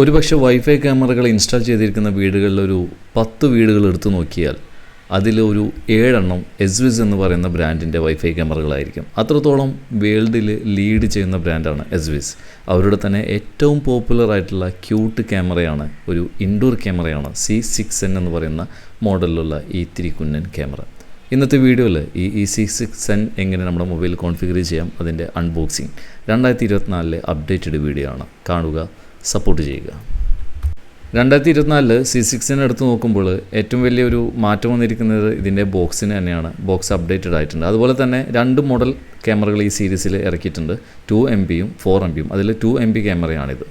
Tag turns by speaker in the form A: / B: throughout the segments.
A: ഒരുപക്ഷെ വൈഫൈ ക്യാമറകൾ ഇൻസ്റ്റാൾ ചെയ്തിരിക്കുന്ന വീടുകളിലൊരു പത്ത് വീടുകൾ എടുത്തു നോക്കിയാൽ അതിലൊരു ഏഴെണ്ണം എസ്വിസ് എന്ന് പറയുന്ന ബ്രാൻഡിന്റെ വൈഫൈ ക്യാമറകളായിരിക്കും. അത്രത്തോളം വേൾഡിൽ ലീഡ് ചെയ്യുന്ന ബ്രാൻഡാണ് എസ്വിസ് അവരുടെ തന്നെ ഏറ്റവും പോപ്പുലർ ആയിട്ടുള്ള ക്യൂട്ട് ക്യാമറയാണ് ഒരു ഇൻഡോർ ക്യാമറയാണ് സി സിക്സ് എൻ എന്ന് പറയുന്ന മോഡലിലുള്ള ഈ തിരിക്കുന്നൻ ക്യാമറ. ഇന്നത്തെ വീഡിയോയിൽ ഈ ഇ സി സിക്സ് എൻ എങ്ങനെ നമ്മുടെ മൊബൈൽ കോൺഫിഗർ ചെയ്യാം അതിന്റെ അൺബോക്സിങ് രണ്ടായിരത്തി ഇരുപത്തിനാലിലെ അപ്ഡേറ്റഡ് വീഡിയോ ആണ്. കാണുക. സപ്പോർട്ട് ചെയ്യുക. രണ്ടായിരത്തി ഇരുപത്തിനാലിൽ സി സിക്സിനെ എടുത്ത് നോക്കുമ്പോൾ ഏറ്റവും വലിയൊരു മാറ്റം വന്നിരിക്കുന്നത് ഇതിന്റെ ബോക്സിന് തന്നെയാണ്. ബോക്സ് അപ്ഡേറ്റഡ് ആയിട്ടുണ്ട്. അതുപോലെ തന്നെ രണ്ട് മോഡൽ ക്യാമറകൾ ഈ സീരീസിൽ ഇറക്കിയിട്ടുണ്ട്. ടു എം ബിയും ഫോർ എം ബിയും അതിൽ ടു എം ബി ക്യാമറയാണിത്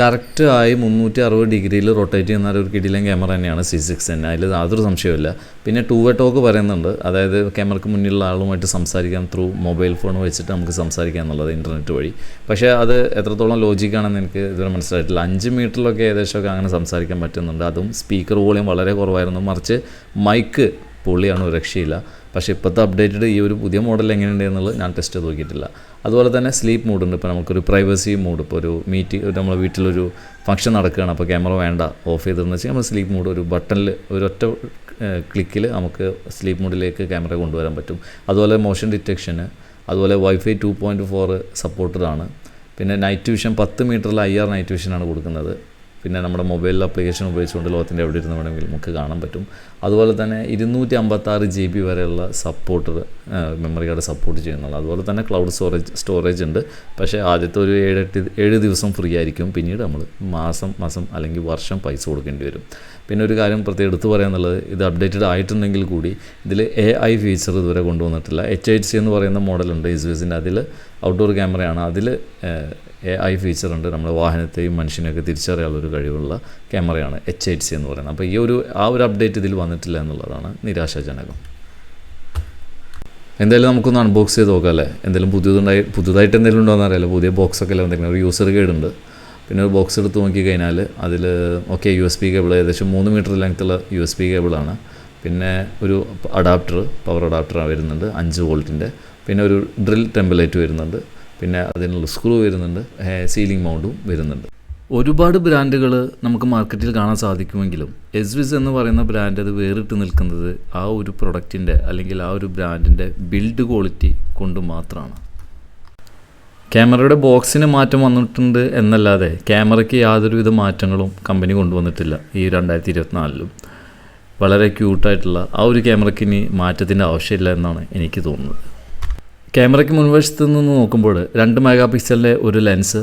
A: കറക്റ്റ് ആയി മുന്നൂറ്റി അറുപത് ഡിഗ്രിയിൽ റൊട്ടേറ്റ് ചെയ്യുന്ന ഒരു കിടിലൻ ക്യാമറ തന്നെയാണ് സി സിക്സ് എൻ അതിൽ യാതൊരു സംശയമില്ല പിന്നെ ടൂ വേ ടോക്ക് പറയുന്നുണ്ട്. അതായത് ക്യാമറയ്ക്ക് മുന്നിലുള്ള ആളുമായിട്ട് സംസാരിക്കാം ത്രൂ മൊബൈൽ ഫോൺ വെച്ചിട്ട് നമുക്ക് സംസാരിക്കാം എന്നുള്ളത് ഇന്റർനെറ്റ് വഴി. പക്ഷേ അത് എത്രത്തോളം ലോജിക്കാണെന്ന് എനിക്ക് ഇതുവരെ മനസ്സിലായിട്ടില്ല. അഞ്ച് മീറ്ററിലൊക്കെ ഏകദേശമൊക്കെ അങ്ങനെ സംസാരിക്കാൻ പറ്റുന്നുണ്ട്. അതും സ്പീക്കർ വോളിയം വളരെ കുറവായിരുന്നു. മറിച്ച് മൈക്ക് പൊള്ളിയാണ് രക്ഷയില്ല. പക്ഷേ ഇപ്പോഴത്തെ അപ്ഡേറ്റഡ് ഈ ഒരു പുതിയ മോഡൽ എങ്ങനെയുണ്ട് എന്നുള്ളത് ഞാൻ ടെസ്റ്റ് ചെയ്ത് നോക്കിയിട്ടില്ല. അതുപോലെ തന്നെ സ്ലീപ്പ് മോഡ് ഉണ്ട്. ഇപ്പോൾ നമുക്കൊരു പ്രൈവസി മോഡ് ഇപ്പോൾ ഒരു മീറ്റ് നമ്മളെ വീട്ടിലൊരു ഫംഗ്ഷൻ നടക്കുകയാണ്. അപ്പോൾ ക്യാമറ വേണ്ട ഓഫ് ചെയ്തതെന്ന് വെച്ചാൽ നമ്മൾ സ്ലീപ്പ് മോഡ് ഒരു ബട്ടണിൽ ഒരൊറ്റ ക്ലിക്കിൽ നമുക്ക് സ്ലീപ്പ് മോഡിലേക്ക് ക്യാമറ കൊണ്ടുവരാൻ പറ്റും. അതുപോലെ മോഷൻ ഡിറ്റക്ഷന് അതുപോലെ വൈഫൈ ടു പോയിന്റ് ഫോർ സപ്പോർട്ടഡാണ് പിന്നെ നൈറ്റ് വിഷൻ പത്ത് മീറ്ററിൽ ഐ ആർ നൈറ്റ് വിഷനാണ് കൊടുക്കുന്നത്. പിന്നെ നമ്മുടെ മൊബൈൽ ആപ്ലിക്കേഷൻ ഉപയോഗിച്ചുകൊണ്ട് ലോകത്തിന്റെ എവിടെ ഇരുന്ന് വേണമെങ്കിൽ നമുക്ക് കാണാൻ പറ്റും. അതുപോലെ തന്നെ ഇരുന്നൂറ്റി അമ്പത്താറ് ജി ബി വരെയുള്ള സപ്പോർട്ട് മെമ്മറി കാർഡ് സപ്പോർട്ട് ചെയ്യുന്നുള്ളൂ അതുപോലെ തന്നെ ക്ലൗഡ് സ്റ്റോറേജ് സ്റ്റോറേജ് ഉണ്ട്. പക്ഷേ ആദ്യത്തെ ഒരു ഏഴെട്ട് ഏഴ് ദിവസം ഫ്രീ ആയിരിക്കും. പിന്നീട് നമ്മൾ മാസം മാസം അല്ലെങ്കിൽ വർഷം പൈസ കൊടുക്കേണ്ടി വരും. പിന്നെ ഒരു കാര്യം പ്രത്യേകം എടുത്തു പറയാന്നുള്ളത് ഇത് അപ്ഡേറ്റഡ് ആയിട്ടുണ്ടെങ്കിൽ കൂടി ഇതിൽ എ ഐ ഫീച്ചർ ഇതുവരെ കൊണ്ടുവന്നിട്ടില്ല. എച്ച് എച്ച് സി എന്ന് പറയുന്ന മോഡലുണ്ട് ഇസ്വിസിന്റെ അതിൽ ഔട്ട്ഡോർ ക്യാമറയാണ് അതിൽ എ ഐ ഫീച്ചർ ഉണ്ട് നമ്മുടെ വാഹനത്തെയും മനുഷ്യനെയൊക്കെ തിരിച്ചറിയാനുള്ള ഒരു കഴിവുള്ള ക്യാമറയാണ് എച്ച് എച്ച് സി എന്ന് പറയുന്നത്. അപ്പോൾ ഈ ഒരു ആ ഒരു അപ്ഡേറ്റ് ഇതിൽ വന്നിട്ടില്ല എന്നുള്ളതാണ് നിരാശാജനകം. എന്തായാലും നമുക്കൊന്ന് അൺബോക്സ് ചെയ്ത് നോക്കാം അല്ലേ? എന്തെങ്കിലും പുതിയതുണ്ടായി പുതുതായിട്ട് എന്തെങ്കിലും ഉണ്ടോ എന്നറിയില്ല. പുതിയ ബോക്സ് ഒക്കെ അല്ല എന്തെങ്കിലും ഒരു യൂസർ ഗൈഡ് ഉണ്ട് പിന്നെ ഒരു ബോക്സ് എടുത്ത് നോക്കി കഴിഞ്ഞാൽ അതിൽ okay U S B cable ഏകദേശം മൂന്ന് മീറ്റർ ലെങ്ത്തുള്ള യു എസ് പി കേബിളാണ് പിന്നെ ഒരു അഡാപ്റ്റർ പവർ അഡാപ്റ്റർ വരുന്നുണ്ട് അഞ്ച് വോൾട്ടിന്റെ പിന്നെ ഒരു ഡ്രിൽ ടെമ്പലേറ്റ് വരുന്നുണ്ട്. പിന്നെ അതിനുള്ള സ്ക്രൂ വരുന്നുണ്ട്. സീലിംഗ് മൗണ്ടും വരുന്നുണ്ട്. ഒരുപാട് ബ്രാൻഡുകൾ നമുക്ക് മാർക്കറ്റിൽ കാണാൻ സാധിക്കുമെങ്കിലും എസ്വിസ് എന്ന് പറയുന്ന ബ്രാൻഡ് അത് വേറിട്ട് നിൽക്കുന്നത് ആ ഒരു പ്രൊഡക്റ്റിന്റെ അല്ലെങ്കിൽ ആ ഒരു ബ്രാൻഡിന്റെ ബിൽഡ് ക്വാളിറ്റി കൊണ്ട് മാത്രമാണ്. ക്യാമറയുടെ ബോക്സിന് മാറ്റം വന്നിട്ടുണ്ട് എന്നല്ലാതെ ക്യാമറയ്ക്ക് യാതൊരുവിധ മാറ്റങ്ങളും കമ്പനി കൊണ്ടുവന്നിട്ടില്ല ഈ രണ്ടായിരത്തി ഇരുപത്തിനാലിലും വളരെ ക്യൂട്ടായിട്ടുള്ള ആ ഒരു ക്യാമറയ്ക്ക് ഇനി മാറ്റത്തിന്റെ ആവശ്യമില്ല എന്നാണ് എനിക്ക് തോന്നുന്നത്. ക്യാമറയ്ക്ക് മുൻവശത്ത് നിന്ന് നോക്കുമ്പോൾ രണ്ട് മെഗാ പിക്സലിന്റെ ഒരു ലെൻസ്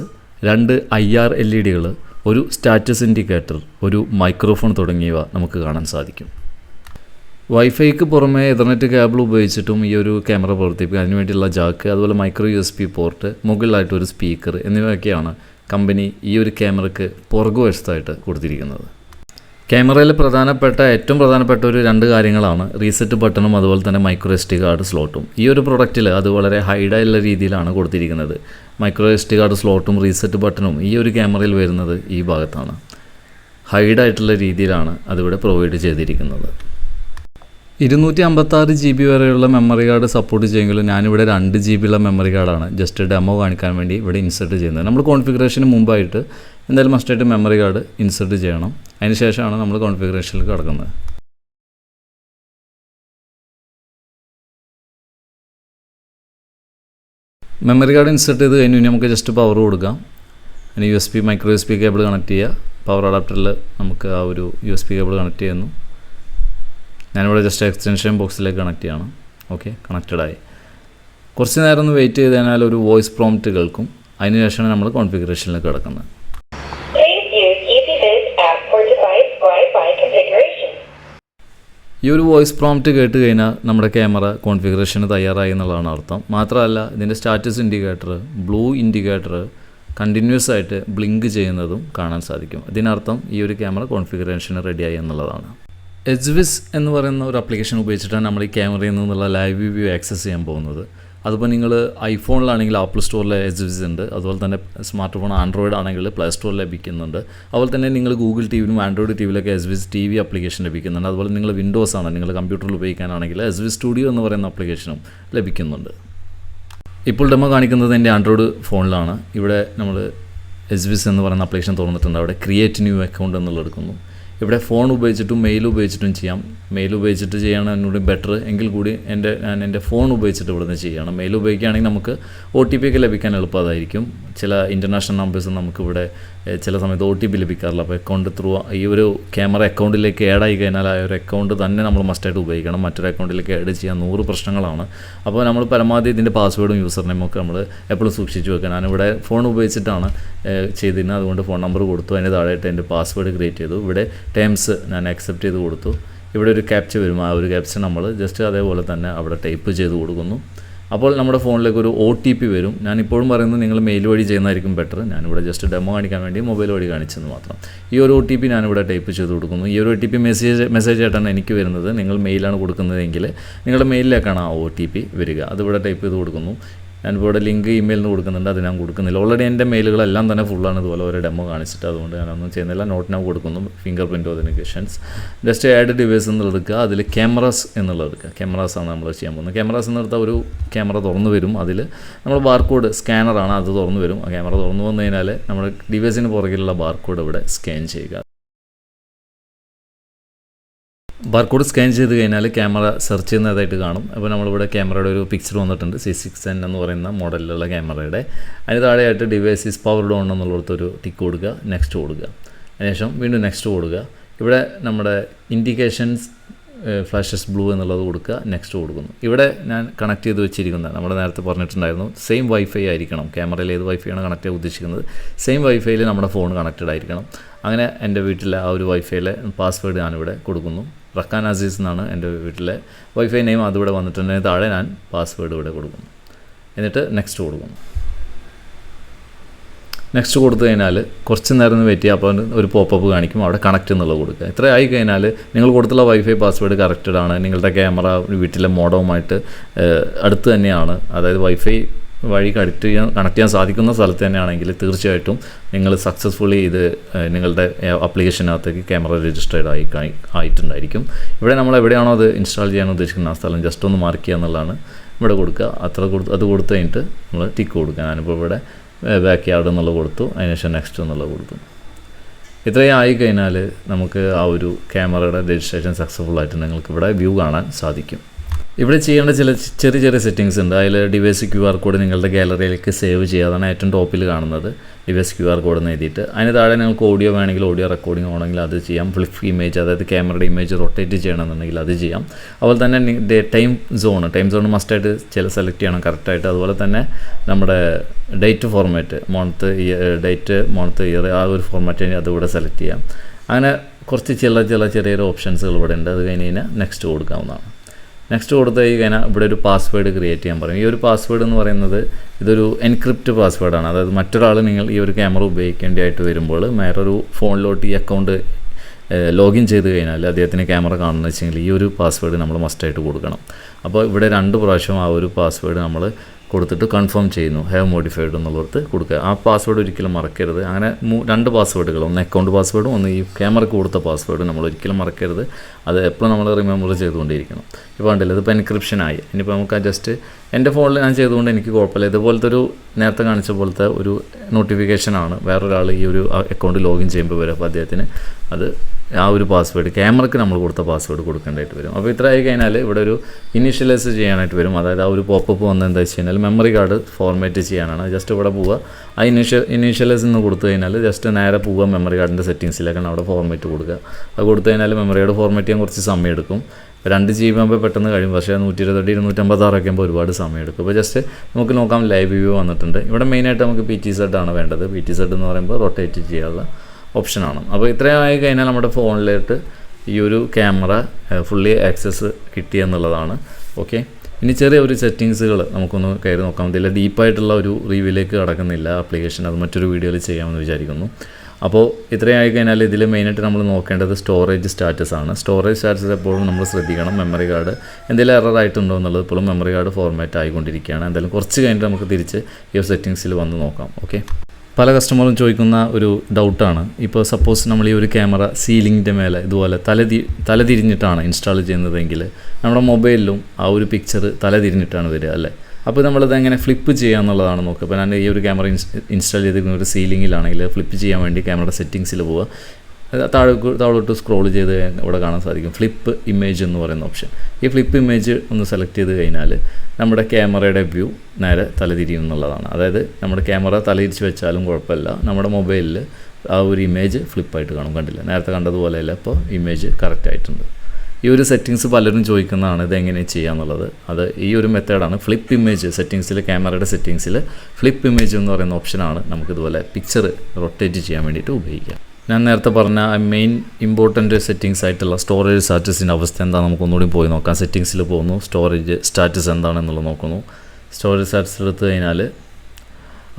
A: രണ്ട് ഐ ആർ എൽ ഇ ഡികൾ ഒരു സ്റ്റാറ്റസ് ഇൻഡിക്കേറ്റർ ഒരു മൈക്രോഫോൺ തുടങ്ങിയവ നമുക്ക് കാണാൻ സാധിക്കും. വൈഫൈക്ക് പുറമെ ഇന്റർനെറ്റ് കേബിൾ ഉപയോഗിച്ചിട്ടും ഈ ഒരു ക്യാമറ പ്രവർത്തിപ്പിക്കുക അതിന് വേണ്ടിയുള്ള ജാക്ക് അതുപോലെ micro U S B port മുകളിലായിട്ട് ഒരു സ്പീക്കർ എന്നിവയൊക്കെയാണ് കമ്പനി ഈ ഒരു ക്യാമറയ്ക്ക് പുറകുവശത്തായിട്ട് കൊടുത്തിരിക്കുന്നത്. ക്യാമറയിൽ പ്രധാനപ്പെട്ട ഏറ്റവും പ്രധാനപ്പെട്ട ഒരു രണ്ട് കാര്യങ്ങളാണ്. റീസെറ്റ് ബട്ടണും അതുപോലെ തന്നെ മൈക്രോ എസ് കാർഡ് സ്ലോട്ടും. ഈ ഒരു പ്രൊഡക്റ്റിൽ അത് വളരെ ഹൈഡായുള്ള രീതിയിലാണ് കൊടുത്തിരിക്കുന്നത്. മൈക്രോ എസ് കാർഡ് സ്ലോട്ടും റീസെറ്റ് ബട്ടണും ഈ ഒരു ക്യാമറയിൽ വരുന്നത് ഈ ഭാഗത്താണ്. ഹൈഡായിട്ടുള്ള രീതിയിലാണ് അതിവിടെ പ്രൊവൈഡ് ചെയ്തിരിക്കുന്നത്. ഇരുന്നൂറ്റി അമ്പത്താറ് ജി ബി വരെയുള്ള മെമ്മറി കാർഡ് സപ്പോർട്ട് ചെയ്യുമെങ്കിലും ഞാനിവിടെ രണ്ട് ജി ഉള്ള മെമ്മറി കാർഡാണ്. ജസ്റ്റ് ഡെമോ കാണിക്കാൻ വേണ്ടി ഇവിടെ ഇൻസെർട്ട് ചെയ്യുന്നത്. നമ്മൾ കോൺഫിഗറേഷന് മുമ്പായിട്ട് എന്തായാലും മസ്റ്റായിട്ട് മെമ്മറി കാർഡ് ഇൻസേർട്ട് ചെയ്യണം. അതിന് ശേഷമാണ് നമ്മൾ കോൺഫിഗറേഷനിൽ കിടക്കുന്നത്. മെമ്മറി കാർഡ് ഇൻസേർട്ട് ചെയ്ത് കഴിഞ്ഞ് നമുക്ക് ജസ്റ്റ് പവർ കൊടുക്കാം. അതിന് U S B micro S B cable connect ചെയ്യുക പവർ അഡാപ്റ്ററിൽ നമുക്ക് ആ ഒരു U S B cable connect ചെയ്യുന്നു. ഞാനിവിടെ ജസ്റ്റ് എക്സ്റ്റൻഷൻ ബോക്സിലേക്ക് കണക്ട് ചെയ്യണം. ഓക്കെ കണക്റ്റഡായി കുറച്ച് നേരം ഒന്ന് വെയിറ്റ് ചെയ്ത് കഴിഞ്ഞാൽ ഒരു വോയിസ് പ്രോംപ്റ്റ് കേൾക്കും. അതിനുശേഷമാണ് നമ്മൾ കോൺഫിഗറേഷനിലേക്ക് കിടക്കുന്നത്. ഈ ഒരു വോയിസ് പ്രോംപ്റ്റ് കേട്ട് കഴിഞ്ഞാൽ നമ്മുടെ ക്യാമറ കോൺഫിഗറേഷന് തയ്യാറായി എന്നുള്ളതാണ് അർത്ഥം. മാത്രമല്ല ഇതിന്റെ status indicator blue indicator continuous ആയിട്ട് ബ്ലിങ്ക് ചെയ്യുന്നതും കാണാൻ സാധിക്കും. ഇതിനർത്ഥം ഈ ഒരു ക്യാമറ കോൺഫിഗറേഷന് റെഡിയായി എന്നുള്ളതാണ്. എജ്വിസ് എന്ന് പറയുന്ന ഒരു ആപ്ലിക്കേഷൻ ഉപയോഗിച്ചിട്ടാണ് നമ്മൾ ഈ ക്യാമറയിൽ നിന്നുള്ള ലൈവ് വ്യൂ ആക്സസ് ചെയ്യാൻ പോകുന്നത്. അതിപ്പോൾ നിങ്ങൾ ഐഫോണിലാണെങ്കിൽ ആപ്പിൾ സ്റ്റോറിൽ എജ്വിസ് ഉണ്ട്. അതുപോലെ തന്നെ സ്മാർട്ട് ഫോൺ ആൻഡ്രോയിഡ് ആണെങ്കിൽ പ്ലേ സ്റ്റോറിൽ ലഭിക്കുന്നുണ്ട്. അതുപോലെ തന്നെ നിങ്ങൾ ഗൂഗിൾ ടി വിയിലും ആൻഡ്രോയിഡ് ടി വിയിലൊക്കെ എസ് എസ്വിസ് ടി വി ആപ്ലിക്കേഷൻ ലഭിക്കുന്നുണ്ട്. അതുപോലെ നിങ്ങൾ വിൻഡോസ് ആണ്. നിങ്ങൾ കമ്പ്യൂട്ടറിൽ ഉപയോഗിക്കാനാണെങ്കിൽ എസ് എസ്വിസ് സ്റ്റുഡിയോ എന്ന് പറയുന്ന ആപ്ലിക്കേഷനും ലഭിക്കുന്നുണ്ട്. ഇപ്പോൾ ഡെമോ കാണിക്കുന്നത് എന്റെ ആൻഡ്രോയിഡ് ഫോണിലാണ്. ഇവിടെ നമ്മൾ എസ് വിസ് എന്ന് പറയുന്ന അപ്ലിക്കേഷൻ തുറന്നിട്ടുണ്ട്. അവിടെ ക്രിയേറ്റ് ന്യൂ അക്കൗണ്ട് എന്നുള്ളത് എടുക്കുന്നു. ഇവിടെ ഫോൺ ഉപയോഗിച്ചിട്ടും മെയിൽ ഉപയോഗിച്ചിട്ടും ചെയ്യാം. മെയിൽ ഉപയോഗിച്ചിട്ട് ചെയ്യണം എന്നോട് ബെറ്റർ എങ്കിൽ കൂടി എന്റെ ഞാൻ എന്റെ ഫോൺ ഉപയോഗിച്ചിട്ട് ഇവിടുന്ന് ചെയ്യണം. മെയിൽ ഉപയോഗിക്കുകയാണെങ്കിൽ നമുക്ക് ഒ ടി പി ഒക്കെ ലഭിക്കാൻ എളുപ്പമായിരിക്കും. ചില ഇന്റർനാഷണൽ നമ്പേഴ്സ് നമുക്കിവിടെ ചില സമയത്ത് ഒ ടി പി ലഭിക്കാറില്ല. അപ്പോൾ അക്കൗണ്ട് ത്രൂ ഈ ഒരു ക്യാമറ അക്കൗണ്ടിലേക്ക് ആഡ് ആയി കഴിഞ്ഞാൽ ആ ഒരു അക്കൗണ്ട് തന്നെ നമ്മൾ മസ്റ്റായിട്ട് ഉപയോഗിക്കണം. മറ്റൊരു അക്കൗണ്ടിലേക്ക് ആഡ് ചെയ്യാൻ നൂറ് പ്രശ്നങ്ങളാണ്. അപ്പോൾ നമ്മൾ പരമാവധി ഇതിന്റെ പാസ്വേഡും യൂസർ നെയിമും ഒക്കെ നമ്മൾ എപ്പോഴും സൂക്ഷിച്ച് വെക്കണം ഞാനിവിടെ ഫോൺ ഉപയോഗിച്ചിട്ടാണ് ചെയ്തിരുന്നത്. അതുകൊണ്ട് ഫോൺ നമ്പർ കൊടുത്തു. അതിന്റെ താഴെയായിട്ട് എന്റെ പാസ്വേഡ് ക്രിയേറ്റ് ചെയ്തു. ഇവിടെ ടേംസ് ഞാൻ അക്സെപ്റ്റ് ചെയ്ത് കൊടുത്തു. ഇവിടെ ഒരു ക്യാപ്ച വരും. ആ ഒരു ക്യാപ്ച നമ്മൾ ജസ്റ്റ് അതേപോലെ തന്നെ അവിടെ ടൈപ്പ് ചെയ്ത് കൊടുക്കുന്നു. അപ്പോൾ നമ്മുടെ ഫോണിലേക്ക് ഒരു ഒ ടി പി വരും. ഞാൻ ഇപ്പോഴും പറയുന്നത് നിങ്ങൾ മെയിൽ വഴി ചെയ്യുന്നതായിരിക്കും ബെറ്റർ ഞാനിവിടെ ജസ്റ്റ് ഡെമോ കാണിക്കാൻ വേണ്ടി മൊബൈൽ വഴി കാണിച്ചെന്ന് മാത്രം. ഈ ഒരു ഒ ടി പി ഞാനിവിടെ ടൈപ്പ് ചെയ്ത് കൊടുക്കുന്നു. ഈ ഒരു O T P message message ആയിട്ടാണ് എനിക്ക് വരുന്നത്. നിങ്ങൾ മെയിലാണ് കൊടുക്കുന്നതെങ്കിൽ നിങ്ങളുടെ മെയിലിലേക്കാണ് ആ ഒ ടി പി വരിക. അതിവിടെ ടൈപ്പ് ചെയ്ത് കൊടുക്കുന്നു. ഞാനിപ്പോൾ ഇവിടെ ലിങ്ക് ഇമെയിലിന് കൊടുക്കുന്നുണ്ട് അത് ഞാൻ കൊടുക്കുന്നില്ല. ഓൾറെഡി എന്റെ മെയിലുകളെല്ലാം തന്നെ ഫുള്ളാണ് ഇതുപോലെ ഒരു ഡെമോ കാണിച്ചിട്ട് അതുകൊണ്ട് ഞാനൊന്നും ചെയ്യുന്നില്ല. നോട്ട് ഞാൻ കൊടുക്കുന്നു finger print authentications just add device എന്നുള്ളത് എടുക്കുക അതിൽ ക്യാമറാസ് എന്നുള്ളത് എടുക്കുക. ക്യാമറാസ് ആണ് നമ്മൾ ചെയ്യാൻ പോകുന്നത്. ക്യാമറാസ് എന്നെടുത്താൽ ഒരു ക്യാമറ തുറന്നു വരും. അതിൽ നമ്മൾ ബാർകോഡ് സ്കാനറാണ് അത് തുറന്നു വരും. ആ ക്യാമറ തുറന്നു വന്നു കഴിഞ്ഞാൽ നമ്മുടെ ഡിവൈസിന് പുറകിലുള്ള ബാർകോഡ് ഇവിടെ സ്കാൻ ചെയ്യുക. ബാർകോഡ് സ്കാൻ ചെയ്ത് കഴിഞ്ഞാൽ ക്യാമറ സെർച്ച് ചെയ്യുന്നതായിട്ട് കാണും. അപ്പോൾ നമ്മളിവിടെ ക്യാമറയുടെ ഒരു പിക്ചർ വന്നിട്ടുണ്ട്. സി സിക്സ് എൻ എന്ന് പറയുന്ന മോഡലിലുള്ള ക്യാമറയുടെ അതിന് താഴെയായിട്ട് ഡിവൈസ് ഇസ് പവർഡ് ഓൺ എന്നുള്ളിടത്തൊരു ടിക്ക് കൊടുക്കുക നെക്സ്റ്റ് കൊടുക്കുക. അതിനുശേഷം വീണ്ടും നെക്സ്റ്റ് കൊടുക്കുക. ഇവിടെ നമ്മുടെ ഇൻഡിക്കേഷൻസ് ഫ്ലാഷസ് ബ്ലൂ എന്നുള്ളത് കൊടുക്കുക നെക്സ്റ്റ് കൊടുക്കുന്നു. ഇവിടെ ഞാൻ കണക്ട് ചെയ്ത് വെച്ചിരിക്കുന്ന നമ്മൾ നേരത്തെ പറഞ്ഞിട്ടുണ്ടായിരുന്നു സെയിം വൈഫൈ ആയിരിക്കണം. ക്യാമറയിൽ ഏത് വൈഫൈയാണ് കണക്ട് ചെയ്യാൻ ഉദ്ദേശിക്കുന്നത്? സെയിം വൈഫൈയിൽ നമ്മുടെ ഫോൺ കണക്റ്റഡ് ആയിരിക്കണം. അങ്ങനെ എന്റെ വീട്ടിലെ ആ ഒരു വൈഫൈയിലെ പാസ്വേഡ് ഞാനിവിടെ കൊടുക്കുന്നു. റക്കാൻ അസീസ് എന്നാണ് എന്റെ വീട്ടിലെ വൈഫൈ നെയിം അതിവിടെ വന്നിട്ടുണ്ടെങ്കിൽ താഴെ ഞാൻ പാസ്വേഡ് ഇവിടെ കൊടുക്കുന്നു. എന്നിട്ട് നെക്സ്റ്റ് കൊടുക്കുന്നു. നെക്സ്റ്റ് കൊടുത്തു കഴിഞ്ഞാൽ കുറച്ച് നേരം വെയിറ്റ് ചെയ്യുക അപ്പോൾ ഒരു പോപ്പപ്പ് കാണിക്കും അവിടെ കണക്റ്റ് എന്നുള്ളത് കൊടുക്കുക. ഇത്ര ആയി കഴിഞ്ഞാൽ നിങ്ങൾ കൊടുത്തുള്ള വൈഫൈ പാസ്വേഡ് കറക്റ്റഡ് ആണ്. നിങ്ങളുടെ ക്യാമറ വീട്ടിലെ മോഡവുമായിട്ട് അടുത്ത് തന്നെയാണ്. അതായത് വൈഫൈ വഴി കണക്ട് ചെയ്യാൻ കണക്ട് ചെയ്യാൻ സാധിക്കുന്ന സ്ഥലത്ത് തന്നെയാണെങ്കിൽ തീർച്ചയായിട്ടും നിങ്ങൾ സക്സസ്ഫുള്ളി ഇത് നിങ്ങളുടെ അപ്ലിക്കേഷനകത്തേക്ക് ക്യാമറ രജിസ്റ്റേർഡ് ആയി ആയിട്ടുണ്ടായിരിക്കും. ഇവിടെ നമ്മൾ എവിടെയാണോ അത് ഇൻസ്റ്റാൾ ചെയ്യാൻ ഉദ്ദേശിക്കുന്ന ആ സ്ഥലം ജസ്റ്റ് ഒന്ന് മാർക്ക് ചെയ്യുക എന്നുള്ളതാണ് ഇവിടെ കൊടുക്കുക. അത്ര കൊടുത്ത് അത് കൊടുത്ത് കഴിഞ്ഞിട്ട് നമ്മൾ ടിക്ക് കൊടുക്കുക. ഞാനിപ്പോൾ ഇവിടെ ബാക്ക് യാർഡ് എന്നുള്ളത് കൊടുത്തു. അതിനുശേഷം നെക്സ്റ്റ് എന്നുള്ളത് കൊടുത്തു. ഇത്രയും ആയി കഴിഞ്ഞാൽ നമുക്ക് ആ ഒരു ക്യാമറയുടെ രജിസ്ട്രേഷൻ സക്സസ്ഫുൾ ആയിട്ട് നിങ്ങൾക്ക് ഇവിടെ വ്യൂ കാണാൻ സാധിക്കും. ഇവിടെ ചെയ്യേണ്ട ചില ചെറിയ ചെറിയ സെറ്റിങ്സ് ഉണ്ട്. അതിൽ ഡിവൈസ് ക്യു ആർ കോഡ് നിങ്ങളുടെ ഗാലറിയിലേക്ക് സേവ് ചെയ്യുക അതാണ് ഏറ്റവും ടോപ്പിൽ കാണുന്നത്. ഡിവൈസ് ക്യു ആർ കോഡ് എന്ന് എഴുതിയിട്ട്. അതിന് താഴെ നിങ്ങൾക്ക് ഓഡിയോ വേണമെങ്കിൽ ഓഡിയോ റെക്കോർഡിംഗ് ആണെങ്കിൽ അത് ചെയ്യാം. ഫ്ലിപ്പ് ഇമേജ് അതായത് ക്യാമറയുടെ ഇമേജ് റൊട്ടേറ്റ് ചെയ്യണമെന്നുണ്ടെങ്കിൽ അത് ചെയ്യാം. അതുപോലെ തന്നെ ടൈം സോൺ ടൈം സോൺ മസ്റ്റായിട്ട് ചില സെലക്ട് ചെയ്യണം കറക്റ്റായിട്ട് അതുപോലെ തന്നെ നമ്മുടെ date format month date month year ആ ഒരു ഫോർമാറ്റ് അതുകൂടെ സെലക്ട് ചെയ്യാം. അങ്ങനെ കുറച്ച് ചില ചില ചെറിയ ഓപ്ഷൻസുകൾ ഇവിടെ ഉണ്ട്. അത് കഴിഞ്ഞ് കഴിഞ്ഞാൽ നെക്സ്റ്റ് കൊടുക്കാവുന്നതാണ്. നെക്സ്റ്റ് കൊടുത്തു കഴിഞ്ഞാൽ ഇവിടെ ഒരു പാസ്വേഡ് ക്രിയേറ്റ് ചെയ്യാൻ പറയും. ഈ ഒരു പാസ്വേഡ് എന്ന് പറയുന്നത് ഇതൊരു എൻക്രിപ്റ്റ് പാസ്വേഡാണ് അതായത് മറ്റൊരാൾ നിങ്ങൾ ഈ ഒരു ക്യാമറ ഉപയോഗിക്കേണ്ടതായിട്ട് വരുമ്പോൾ വേറൊരു ഫോണിലോട്ട് ഈ അക്കൗണ്ട് ലോഗിൻ ചെയ്ത് കഴിഞ്ഞാൽ അദ്ദേഹത്തിന് ക്യാമറ കാണുന്നതെന്ന് വെച്ചെങ്കിൽ ഈ ഒരു പാസ്വേഡ് നമ്മൾ മസ്റ്റായിട്ട് കൊടുക്കണം. അപ്പോൾ ഇവിടെ രണ്ട് പ്രാവശ്യം ആ ഒരു പാസ്വേഡ് നമ്മൾ കൊടുത്തിട്ട് കൺഫേം ചെയ്യുന്നു. ഹാവ് മോഡിഫൈഡ് എന്നുള്ളവർക്ക് കൊടുക്കുക. ആ പാസ്വേഡ് ഒരിക്കലും മറക്കരുത്. അങ്ങനെ രണ്ട് പാസ്വേഡുകൾ ഒന്ന് അക്കൗണ്ട് പാസ്വേഡും ഒന്ന് ഈ ക്യാമറയ്ക്ക് കൊടുത്ത പാസ്വേഡും നമ്മൾ ഒരിക്കലും മറക്കരുത്. അത് എപ്പോഴും നമ്മൾ റിമെമ്പർ ചെയ്തുകൊണ്ടിരിക്കണം. ഇപ്പോൾ ഉണ്ടല്ലോ ഇതിപ്പോൾ എൻക്രിപ്ഷൻ ആയി. ഇനിയിപ്പോൾ നമുക്ക് ജസ്റ്റ് എന്റെ ഫോണിൽ ഞാൻ ചെയ്തുകൊണ്ട് എനിക്ക് കുഴപ്പമില്ല. ഇതുപോലത്തെ ഒരു നേരത്തെ കാണിച്ച പോലത്തെ ഒരു നോട്ടിഫിക്കേഷനാണ് വേറൊരാൾ ഈ ഒരു അക്കൗണ്ട് ലോഗിൻ ചെയ്യുമ്പോൾ വരും. അപ്പോൾ അദ്ദേഹത്തിന് അത് ആ ഒരു പാസ്വേഡ് ക്യാമറയ്ക്ക് നമ്മൾ കൊടുത്ത പാസ്വേഡ് കൊടുക്കേണ്ടതായിട്ട് വരും. അപ്പോൾ ഇത്ര ആയി കഴിഞ്ഞാൽ ഇവിടെ ഒരു ഇനീഷ്യലൈസ് ചെയ്യാനായിട്ട് വരും. അതായത് ആ ഒരു പോപ്പപ്പ് വന്നത് എന്താ വെച്ച് കഴിഞ്ഞാൽ മെമ്മറി കാർഡ് ഫോർമാറ്റ് ചെയ്യാനാണ്. ജസ്റ്റ് ഇവിടെ പോവുക. ആ ഇനീഷ്യ ഇനീഷ്യലൈസ് എന്ന് കൊടുത്തു കഴിഞ്ഞാൽ ജസ്റ്റ് നേരെ പോവുക മെമ്മറി കാർഡിന്റെ സെറ്റിങ്സിലേക്കാണ് അവിടെ ഫോർമാറ്റ് കൊടുക്കുക. അത് കൊടുത്തു കഴിഞ്ഞാൽ മെമ്മറി കാർഡ് ഫോർമാറ്റ് ചെയ്യാൻ കുറച്ച് സമയം എടുക്കും. രണ്ട് ജി ബി ആകുമ്പോൾ പെട്ടെന്ന് കഴിയും. പക്ഷേ നൂറ്റി ഇരുപത്തെട്ട് ഇരുന്നൂറ്റമ്പത്താറൊക്കെ ആകുമ്പോൾ ഒരുപാട് സമയം എടുക്കും അപ്പോൾ ജസ്റ്റ് നമുക്ക് നോക്കാം ലൈവ് വ്യൂ വന്നിട്ടുണ്ട്. ഇവിടെ മെയിനായിട്ട് നമുക്ക് പി ടി സെഡ് ആണ് വേണ്ടത്. പി ടി സെഡ് എന്ന് പറയുമ്പോൾ റൊട്ടേറ്റ് ചെയ്യാനുള്ള ഓപ്ഷനാണ് അപ്പോൾ ഇത്രയും ആയി കഴിഞ്ഞാൽ നമ്മുടെ ഫോണിലോട്ട് ഈ ഒരു ക്യാമറ ഫുള്ളി ആക്സസ് കിട്ടി എന്നുള്ളതാണ്. ഓക്കെ ഇനി ചെറിയ ഒരു സെറ്റിങ്സുകൾ നമുക്കൊന്ന് കയറി നോക്കാം. ഇതിൽ ഡീപ്പായിട്ടുള്ള ഒരു റിവ്യൂലേക്ക് കടക്കുന്നില്ല. ആപ്ലിക്കേഷൻ അത് മറ്റൊരു വീഡിയോയിൽ ചെയ്യാമെന്ന് വിചാരിക്കുന്നു. അപ്പോൾ ആയി കഴിഞ്ഞാൽ ഇതിൽ മെയിനായിട്ട് നമ്മൾ നോക്കേണ്ടത് സ്റ്റോറേജ് സ്റ്റാറ്റസ് ആണ്. സ്റ്റോറേജ് സ്റ്റാറ്റസ് എപ്പോഴും നമ്മൾ ശ്രദ്ധിക്കണം. മെമ്മറി കാർഡ് എന്തെങ്കിലും എറർ ആയിട്ടുണ്ടോ എന്നുള്ളത് ഇപ്പോഴും മെമ്മറി കാർഡ് ഫോർമാറ്റ് ആയിക്കൊണ്ടിരിക്കുകയാണ്. എന്തായാലും കുറച്ച് കഴിഞ്ഞിട്ട് നമുക്ക് തിരിച്ച് ഈ സെറ്റിങ്സിൽ വന്ന് നോക്കാം. ഓക്കെ പല കസ്റ്റമറും ചോദിക്കുന്ന ഒരു ഡൗട്ടാണ് ഇപ്പോൾ സപ്പോസ് നമ്മൾ ഈ ഒരു ക്യാമറ സീലിങ്ങിന്റെ മേലെ ഇതുപോലെ തല തലതിരിഞ്ഞിട്ടാണ് ഇൻസ്റ്റാൾ ചെയ്യുന്നതെങ്കിൽ നമ്മുടെ മൊബൈലിലും ആ ഒരു പിക്ചർ തലതിരിഞ്ഞിട്ടാണ് വരിക അല്ലേ? അപ്പോൾ നമ്മളത് എങ്ങനെ ഫ്ലിപ്പ് ചെയ്യുക എന്നുള്ളതാണ് നോക്കുക. അപ്പോൾ ഞാൻ ഈ ഒരു ക്യാമറ ഇൻസ്റ്റാൾ ചെയ്തിരിക്കുന്ന ഒരു സീലിങ്ങിലാണെങ്കിൽ ഫ്ലിപ്പ് ചെയ്യാൻ വേണ്ടി ക്യാമറയുടെ സെറ്റിങ്സിൽ പോവുക. താഴെ താഴോട്ട് സ്ക്രോൾ ചെയ്ത് ഇവിടെ കാണാൻ സാധിക്കും. ഫ്ലിപ്പ് ഇമേജ് എന്ന് പറയുന്ന ഓപ്ഷൻ ഈ ഫ്ലിപ്പ് ഇമേജ് ഒന്ന് സെലക്ട് ചെയ്ത് കഴിഞ്ഞാൽ നമ്മുടെ ക്യാമറയുടെ വ്യൂ നേരെ തലതിരിയും എന്നുള്ളതാണ്. അതായത് നമ്മുടെ ക്യാമറ തലതിരിച്ച് വെച്ചാലും കുഴപ്പമില്ല. നമ്മുടെ മൊബൈലിൽ ആ ഒരു ഇമേജ് ഫ്ലിപ്പായിട്ട് കാണും. കണ്ടില്ല? നേരത്തെ കണ്ടതുപോലെയല്ല. ഇപ്പോൾ ഇമേജ് കറക്റ്റ് ആയിട്ടുണ്ട്. ഈ ഒരു സെറ്റിങ്സ് പലരും ചോദിക്കുന്നതാണ് ഇത് എങ്ങനെ ചെയ്യാന്നുള്ളത് അത് ഈ ഒരു മെത്തേഡാണ് ഫ്ലിപ്പ് ഇമേജ് സെറ്റിങ്സിൽ ക്യാമറയുടെ സെറ്റിങ്സിൽ ഫ്ലിപ്പ് ഇമേജ് എന്ന് പറയുന്ന ഓപ്ഷനാണ് നമുക്കിതുപോലെ പിക്ചർ റൊട്ടേറ്റ് ചെയ്യാൻ വേണ്ടിയിട്ട് ഉപയോഗിക്കാം. ഞാൻ നേരത്തെ പറഞ്ഞ മെയിൻ ഇമ്പോർട്ടന്റ് സെറ്റിങ്സ് ആയിട്ടുള്ള സ്റ്റോറേജ് സ്റ്റാറ്റസിന്റെ അവസ്ഥ എന്താ നമുക്ക് ഒന്നുകൂടി പോയി നോക്കാം. സെറ്റിങ്സിൽ പോകുന്നു. സ്റ്റോറേജ് സ്റ്റാറ്റസ് എന്താണെന്നുള്ളത് നോക്കുന്നു. സ്റ്റോറേജ് സ്റ്റാറ്റസ് എടുത്തു കഴിഞ്ഞാൽ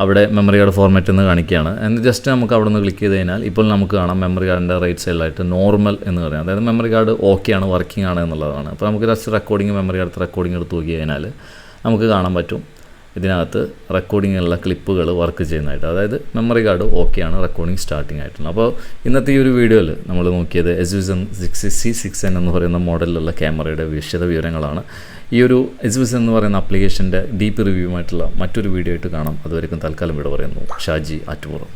A: അവിടെ മെമ്മറി കാർഡ് ഫോർമാറ്റ് എന്ന് കാണിക്കുകയാണ്. എന്നിട്ട് ജസ്റ്റ് നമുക്ക് അവിടെ നിന്ന് ക്ലിക്ക് ചെയ്ത് കഴിഞ്ഞാൽ ഇപ്പോൾ നമുക്ക് കാണാം മെമ്മറി കാർഡിന്റെ റേറ്റ് സൈഡിലായിട്ട് നോർമൽ എന്ന് പറയാം. അതായത് മെമ്മറി കാർഡ് ഓക്കെ ആണ് വർക്കിംഗ് ആണ് എന്നുള്ളതാണ്. അപ്പോൾ നമുക്ക് just recording memory card recording എടുത്ത് നോക്കി കഴിഞ്ഞാൽ നമുക്ക് കാണാൻ പറ്റും. ഇതിനകത്ത് റെക്കോർഡിങ്ങിലുള്ള ക്ലിപ്പുകൾ വർക്ക് ചെയ്യുന്നതായിട്ട്. അതായത് മെമ്മറി കാർഡ് ഓക്കെയാണ് റെക്കോർഡിങ് സ്റ്റാർട്ടിംഗ് ആയിട്ടുണ്ട് അപ്പോൾ ഇന്നത്തെ ഈ ഒരു വീഡിയോയിൽ നമ്മൾ നോക്കിയത് എസ് വിസൻ സിക്സ് സി സിക്സ് എൻ എന്ന് പറയുന്ന മോഡലിലുള്ള ക്യാമറയുടെ വിശദ വിവരങ്ങളാണ്. ഈ ഒരു എസ് വിസ് എന്ന് പറയുന്ന ആപ്ലിക്കേഷന്റെ ഡീപ്പ് റിവ്യൂമായിട്ടുള്ള മറ്റൊരു വീഡിയോ ആയിട്ട് കാണാം. അതുവരെയും തൽക്കാലം ഇവിടെ പറയുന്നു. ഷാജി ആറ്റുപുറം